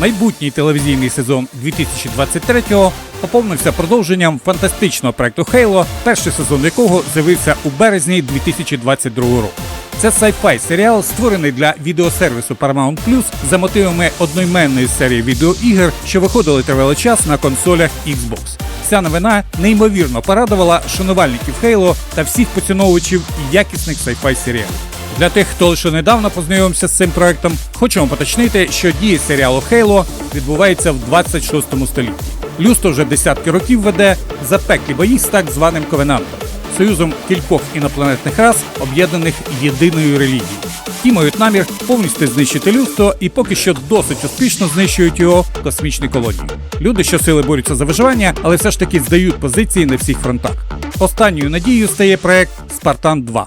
Майбутній телевізійний сезон 2023-го поповнився продовженням фантастичного проекту Halo, перший сезон якого з'явився у березні 2022 року. Це sci-fi серіал, створений для відеосервісу Paramount Plus за мотивами одноіменної серії відеоігр, що виходили тривалий час на консолях Xbox. Ця новина неймовірно порадувала шанувальників Halo та всіх поціновувачів якісних sci-fi серіалів. Для тих, хто лише недавно познайомився з цим проектом, хочемо поточнити, що дії серіалу Halo відбуваються в 26 столітті. Люсто вже десятки років веде запеклі бої з так званим ковенантом союзом кількох інопланетних рас, об'єднаних єдиною релігією. Ті мають намір повністю знищити людство і поки що досить успішно знищують його космічні колонії. Люди щосили борються за виживання, але все ж таки здають позиції на всіх фронтах. Останньою надією стає проект Спартан 2